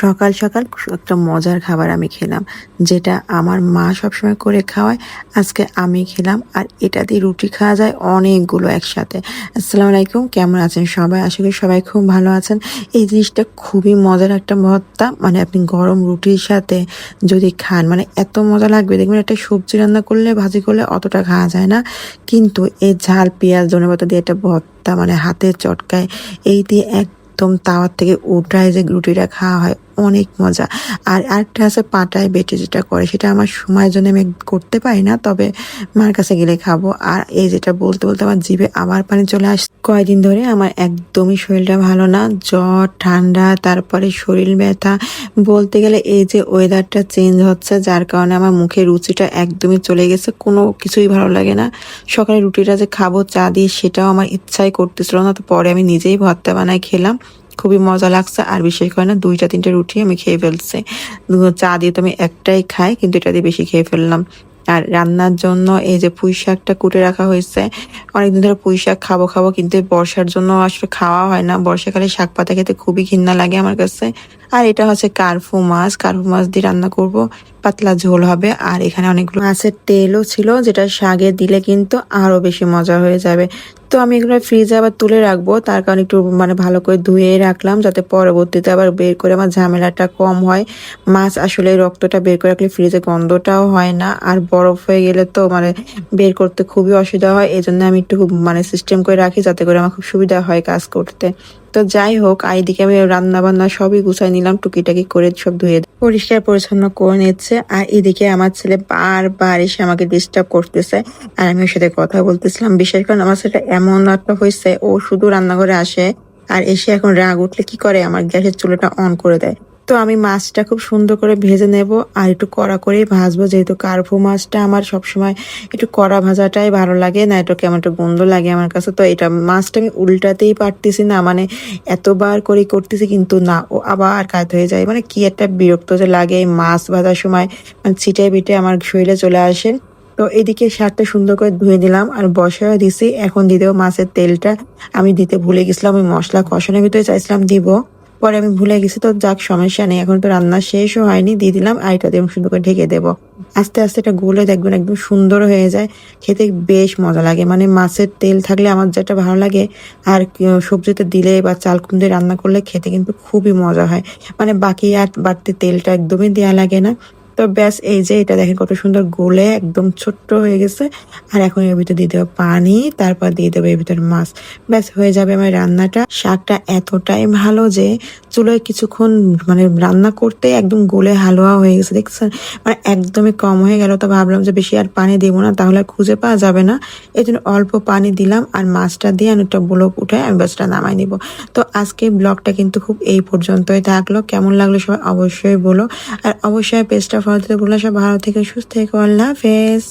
সকাল সকাল একটা মজার খাবার আমি খেলাম, যেটা আমার মা সবসময় করে খাওয়ায়, আজকে আমি খেলাম, আর এটা দিয়ে রুটি খাওয়া যায় অনেকগুলো একসাথে। আসসালামু আলাইকুম, কেমন আছেন সবাই? আশা করি সবাই খুব ভালো আছেন। এই জিনিসটা খুবই মজার একটা ভর্তা মানে আপনি গরম রুটির সাথে যদি খান মানে এত মজা লাগবে। দেখবেন একটা সবজি রান্না করলে, ভাজি করলে অতটা খাওয়া যায় না, কিন্তু এই ঝাল, পেঁয়াজ ধনেপাতা দিয়ে একটা ভর্তা মানে হাতের চটকায়, এই দিয়ে একদম তাওয়ার থেকে উঠায় যে রুটিটা খাওয়া হয় অনেক মজা। আর আরেকটা আছে পাটায় বেটে যেটা করে, সেটা আমার সময়ের জন্য আমি করতে পারি না, তবে মার কাছে গেলে খাব। আর এই যেটা বলতে বলতে আমার জিভে আবার পানি চলে আস কয়দিন ধরে আমার একদমই শরীরটা ভালো না, জ্বর, ঠান্ডা, তারপরে শরীর ব্যথা। বলতে গেলে এই যে ওয়েদারটা চেঞ্জ হচ্ছে, যার কারণে আমার মুখে রুচিটা একদমই চলে গেছে, কোনো কিছুই ভালো লাগে না। সকালে রুটিটা যে খাব, চা দিয়ে, সেটাও আমার ইচ্ছাই করতেছিল না, তো পরে আমি নিজেই ভর্তা বানাই খেলাম। খুবই মজা লাগছে। আর বিশেষ করে না, দুইটা, তিনটা রুটি আমি খেয়ে ফেলছি। চা দিয়ে তো আমি একটাই খাই, কিন্তু এটা দিয়ে বেশি খেয়ে ফেললাম। আর রান্নার জন্য এই যে পুঁই শাকটা কুটে রাখা হয়েছে, অনেকদিন ধরে পুঁই শাক খাব খাব, কিন্তু বর্ষার জন্য আসলে খাওয়া হয় না। বর্ষাকালে শাক পাতা খেতে খুবই ঘিন্না লাগে আমার কাছে। আর এটা হচ্ছে কার্ফু মাছ। কার্ফু মাছ দিয়ে রান্না করব। পাতলা ঝোল হবে। আর এখানে অনেকগুলো মাছের তেলও ছিল, যেটা শাগে দিলে কিন্তু আরও বেশি মজা হয়ে যাবে। তো আমি এগুলো ফ্রিজে আবার তুলে রাখব। তার কারণে একটু মানে ভালো করে ধুয়ে রাখলাম, যাতে পরবর্তীতে আবার বের করে আমার ঝামেলাটা কম হয়। মাছ আসলে রক্তটা বের করে রাখলে ফ্রিজে গন্ধটাও হয় না। আর বরফ হয়ে গেলে তো মানে বের করতে খুবই অসুবিধা হয়। এই জন্য আমি একটু মানে সিস্টেম করে রাখি, যাতে করে আমার খুব সুবিধা হয় কাজ করতে। তো যাই হোক এইদিকে আমি রান্না বান্না সবই গুছাই নিলাম, টুকিটাকি করে সব ধুয়ে পরিষ্কার পরিচ্ছন্ন করে নিচ্ছে, আর এদিকে আমার ছেলে বারবার এসে আমাকে ডিস্টার্ব করতেছে, আর আমি ওর সাথে কথা বলতেছিলাম। বিশেষ করে আমার সাথে এমন একটা হয়েছে, ও শুধু রান্নাঘরে আসে, আর এসে এখন রাগ উঠলে কি করে? আমার গ্যাসের চুলাটা অন করে দেয়। তো আমি মাছটা খুব সুন্দর করে ভেজে নেব আর একটু কড়া করেই ভাজবো, যেহেতু কার্ভু মাছটা আমার সবসময় একটু কড়া ভাজাটাই ভালো লাগে, না এটা কেমন একটা গন্ধ লাগে আমার কাছে। তো এটা মাছটা আমি উল্টাতেই পারতেছি না মানে এতবার করে করতেছি কিন্তু না, ও আবার কাজ হয়ে যায়। মানে কি একটা বিরক্ত যে লাগে এই মাছ ভাজার সময় মানে ছিটে বিটে আমার শরীরে চলে আসে। তো এদিকে শাকটা সুন্দর করে ধুয়ে দিলাম আর বসায় দিছি, এখন দিতেও মাছের তেলটা। আমি দিতে ভুলে গেছিলাম, ওই মশলা কষানোর ভিতরে চাইছিলাম দিব। পরে আমি ভুলে গেছি তো, যাক, সমস্যা নেই। এখন তো রান্না শেষও হয়নি, দিয়ে দিলাম আইটা দিয়ে সুন্দর করে ঢেকে দেবো। আস্তে আস্তে এটা গলে দেখবেন একদম সুন্দর হয়ে যায়, খেতে বেশ মজা লাগে। মানে মাছের তেল থাকলে আমার যেটা ভালো লাগে, আর সবজিতে দিলে বা চাল কুমড়ে রান্না করলে খেতে কিন্তু খুবই মজা হয়। মানে বাকি আর বাড়তি তেলটা একদমই দেওয়া লাগে না। তো ব্যাস, এই যে এটা দেখেন কত সুন্দর গোলে একদম ছোট্ট হয়ে গেছে। আর এখন এর ভিতরে দিয়ে দেবো পানি, তারপর দিয়ে দেবো এর ভিতরে মাছ। ব্যাস, হয়ে যাবে আমার রান্নাটা। শাকটা এতটাই ভালো যে চুলোয় কিছুক্ষণ মানে রান্না করতে একদম গোলে হালুয়া হয়ে গেছে, দেখছেন? মানে একদমই কম হয়ে গেল। তো ভাবলাম যে বেশি আর পানি দেবো না, তাহলে খুঁজে পাওয়া যাবে না। এই জন্য অল্প পানি দিলাম আর মাছটা দিয়ে আমি একটা ব্লক উঠে আমি বাসটা নামাই নিব। তো আজকে ব্লগটা কিন্তু খুব এই পর্যন্তই থাকল। কেমন লাগল সবাই অবশ্যই বলো। আর অবশ্যই পেজটা ফলো দিতে বলল সব ভালো থেকে সুস্থ থেকে আল্লাহ হাফেজ।